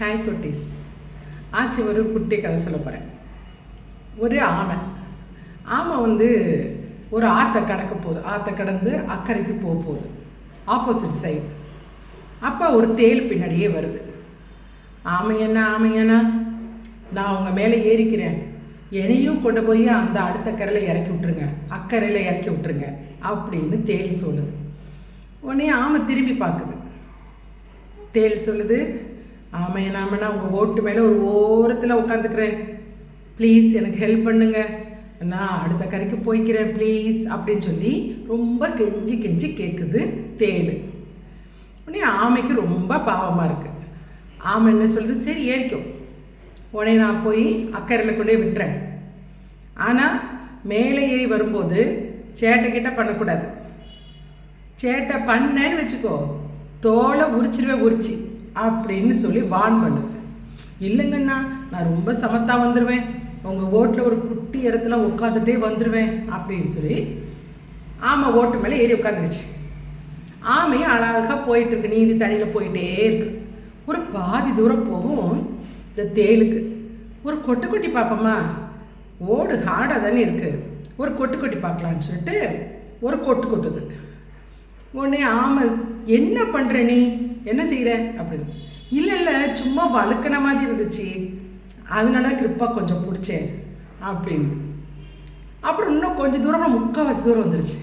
Hi குட்டீஸ் ஆச்சு ஒரு குட்டி கதை சொல்ல போகிறேன் ஒரு ஆமை. ஆமை வந்து ஒரு ஆற்றை கடக்க போகுது. ஆற்றை கடந்து அக்கறைக்கு போக போகுது. ஆப்போசிட் சைடு அப்போ ஒரு தேள் பின்னாடியே வருது. ஆமை என்ன நான் உங்கள் மேலே ஏறிக்கிறேன். என்னையும் கொண்டு போய் அந்த அடுத்த கரையில் இறக்கி விட்ருங்க அக்கறையில் இறக்கி விட்ருங்க அப்படின்னு தேள் சொல்லுது. உடனே ஆமை திரும்பி பார்க்குது. தேள் சொல்லுது ஆமாம் நாமண்ணா உங்கள் ஓட்டு மேலே ஒரு ஓரத்தில் உட்காந்துக்கிறேன் ப்ளீஸ் எனக்கு ஹெல்ப் பண்ணுங்க. நான் அடுத்த கரைக்கு போய்க்கிறேன் ப்ளீஸ் அப்படின்னு சொல்லி ரொம்ப கெஞ்சி கெஞ்சி கேட்குது தேள் உடனே ஆமைக்கு ரொம்ப பாவமாக இருக்குது ஆமை என்ன சொல்லுது? சரி ஏறிக்கும் உடனே நான் போய் அக்கறையில் கொண்டே விட்டுறேன். ஆனால் மேலே ஏறி வரும்போது சேட்டை கிட்ட பண்ணக்கூடாது. சேட்டை பண்ணேன்னு வச்சுக்கோ தோலை உரிச்சிருவே உரிச்சு. அப்படின்னு சொல்லி வான் பண்ணுது இல்லைங்கண்ணா நான் ரொம்ப சமத்தா வந்துடுவேன் உங்கள் ஓட்டில் ஒரு குட்டி இடத்துல உட்காந்துட்டே வந்துடுவேன் அப்படின்னு சொல்லி ஆமை ஓட்டு மேலே ஏறி உட்காந்துருச்சு ஆமையும் அழகாக போயிட்டுருக்கு நீதி தண்ணியில் போயிட்டே இருக்கு. ஒரு பாதி தூரம் போகும் இந்த தேளுக்கு ஒரு கொட்டு கொட்டி பார்ப்போமா ஓடு ஹார்டாக தானே இருக்குது ஒரு கொட்டு கொட்டி பார்க்கலான்னு சொல்லிட்டு ஒரு கொட்டு கொட்டுது. உடனே ஆமை என்ன பண்ணுற நீ? என்ன செய்கிற அப்படின்னு. இல்லை இல்லை சும்மா வழுக்கின மாதிரி இருந்துச்சு. அதனால கிரிப்பாக கொஞ்சம் பிடிச்சேன் அப்படின்னு. அப்புறம் இன்னும் கொஞ்சம் தூரம் முக்கால்வாசி தூரம் வந்துருச்சு.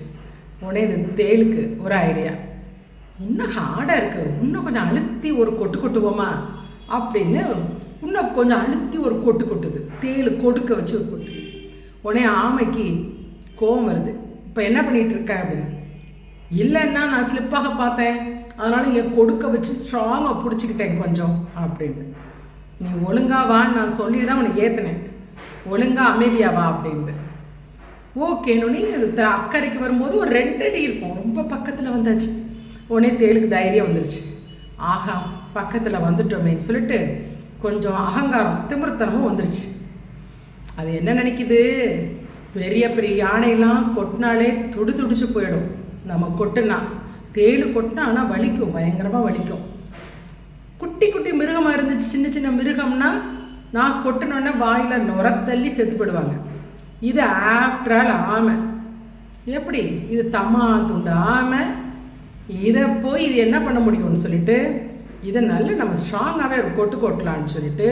உடனே இந்த தேளுக்கு ஒரு ஐடியா இன்னும் ஹார்டாக இருக்குது இன்னும் கொஞ்சம் அழுத்தி ஒரு கொட்டு கொட்டுவோமா? அப்படின்னு இன்னும் கொஞ்சம் அழுத்தி ஒரு கொட்டு கொட்டுது. தேள் கொடுக்க வச்சு ஒரு கொட்டுது. உடனே ஆமைக்கு கோவம் வருது. இப்போ என்ன பண்ணிகிட்டு இருக்க அப்படின்னு. இல்லைன்னா நான் ஸ்லிப்பாக பார்த்தேன். அதனால் என் கொடுக்க வச்சு ஸ்ட்ராங்காக பிடிச்சிக்கிட்டேன் கொஞ்சம் அப்படின்னு. நீ ஒழுங்கா வான்னு நான் சொல்லி தான் உனக்கு ஏற்றினேன் ஒழுங்கா அமைதியா வா அப்படின்னு ஓகேன்னு இது அக்கறைக்கு வரும்போது ஒரு ரெண்டு அடி இருக்கும். ரொம்ப பக்கத்தில் வந்தாச்சு. உடனே தேளுக்கு தைரியம் வந்துருச்சு. ஆஹா பக்கத்தில் வந்துட்டோமேன்னு சொல்லிட்டு கொஞ்சம் அகங்காரம் திமிர்த்தனமும் வந்துருச்சு. அது என்ன நினைக்குது? பெரிய பெரிய யானையெல்லாம் கொட்டினாலே துடி துடிச்சு போயிடும். நம்ம கொட்டுனா தேளு கொட்டினா ஆனால் வலிக்கும் பயங்கரமாக வலிக்கும். குட்டி குட்டி மிருகமாக இருந்துச்சு சின்ன சின்ன மிருகம்னா நான் கொட்டினோடனே வாயில் நுரத்தள்ளி செத்து போடுவாங்க இது ஆஃப்டர் ஆல் ஆமை. எப்படி? இது தம்மா துண்டு ஆமை. இதை போய் இது என்ன பண்ண முடியும்னு சொல்லிட்டு இதை நல்ல நம்ம ஸ்ட்ராங்காகவே ஒரு கொட்டு கொட்டலான்னு சொல்லிட்டு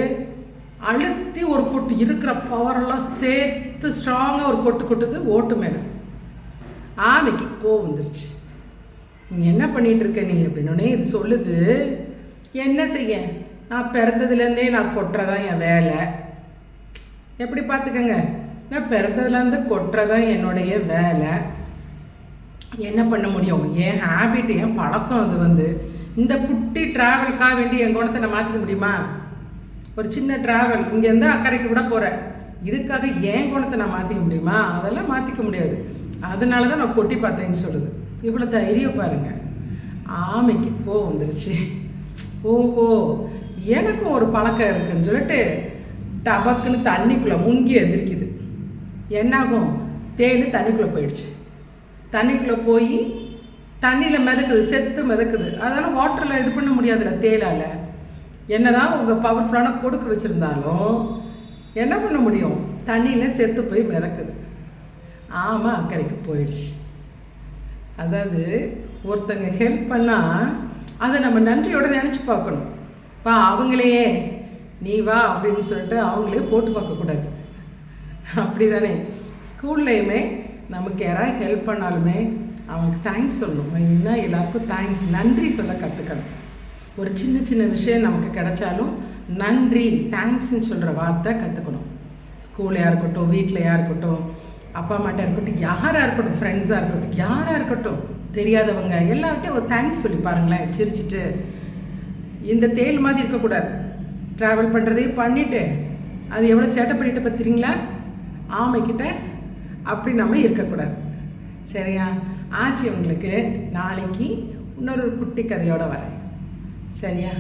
அழுத்தி ஒரு கொட்டு இருக்கிற பவரெல்லாம் சேர்த்து ஸ்ட்ராங்காக ஒரு கொட்டு கொட்டுது ஓட்டு மேலே. ஆமைக்கு கோவம் வந்துருச்சு. நீ என்ன பண்ணிட்டு இருக்க நீ? அப்படின்னே இது சொல்லுது என்ன செய்ய? நான் பிறந்ததுலேருந்தே நான் கொட்டுறதான் என் வேலை. எப்படி பார்த்துக்கங்க? நான் பிறந்ததுலேருந்து கொட்டுறதான் என்னுடைய வேலை. என்ன பண்ண முடியும்? என் ஹேபிட் என் பழக்கம் அது வந்து. இந்த குட்டி ட்ராவலுக்காக வேண்டி என் குணத்தை நான் மாற்றிக்க முடியுமா? ஒரு சின்ன ட்ராவல் இங்கேருந்து அக்கறைக்கு கூட போகிறேன் இதுக்காக என் குணத்தை நான் மாற்றிக்க முடியுமா? அதெல்லாம் மாற்றிக்க முடியாது. அதனால தான் நான் கொட்டி பார்த்தேன்னு சொல்லுது. இவ்வளோ தைரியம் பாருங்க. ஆமைக்கு கோ வந்துருச்சு. ஓஹோ எனக்கும் ஒரு பழக்கம் இருக்குன்னு சொல்லிட்டு டபக்குன்னு தண்ணிக்குள்ளே முங்கி எந்திரிக்குது. என்னாகும்? தேள் தண்ணிக்குள்ளே போயிடுச்சு. தண்ணிக்குள்ளே போய் தண்ணியில் மிதக்குது செத்து மிதக்குது. அதனால் வாட்டரில் இது பண்ண முடியாதுல்ல தேலால். என்னதான் உங்கள் பவர்ஃபுல்லான கொடுக்க வச்சுருந்தாலும் என்ன பண்ண முடியும்? தண்ணியில் செத்து போய் மிதக்குது. ஆமாம் அக்கறைக்கு போயிடுச்சு. அதாவது ஒருத்தங்க ஹெல்ப் பண்ணால் அதை நம்ம நன்றியோட நினச்சி பார்க்கணும். பா அவங்களையே நீ வா அப்படின்னு சொல்லிட்டு அவங்களே போட்டு பார்க்கக்கூடாது அப்படி தானே ஸ்கூல்லையுமே நமக்கு யாராவது ஹெல்ப் பண்ணாலுமே அவங்களுக்கு தேங்க்ஸ் சொல்லணும். மெயினா எல்லாருக்கும் தேங்க்ஸ் நன்றி சொல்ல கற்றுக்கணும் ஒரு சின்ன சின்ன விஷயம் நமக்கு கிடைச்சாலும் நன்றி தேங்க்ஸ்ன்னு சொல்கிற வார்த்தை கற்றுக்கணும் ஸ்கூல்லையாக இருக்கட்டும் வீட்டிலையாக இருக்கட்டும் அப்பா அம்மாட்ட இருக்கட்டும் யாராக இருக்கட்டும் ஃப்ரெண்ட்ஸாக இருக்கட்டும் யாராக இருக்கட்டும் தெரியாதவங்க எல்லார்ட்டையும் ஒரு தேங்க்ஸ் சொல்லி பாருங்களேன் சிரிச்சிட்டு. இந்த தேல் மாதிரி இருக்கக்கூடாது. ட்ராவல் பண்ணுறதையும் பண்ணிவிட்டு அது எவ்வளோ சேட்டை பண்ணிட்டு பார்த்துறீங்களா ஆமைக்கிட்ட அப்படி நம்ம இருக்கக்கூடாது. சரியா? ஆச்சு உங்களுக்கு நாளைக்கு இன்னொரு குட்டி கதையோடு வரேன். சரியா?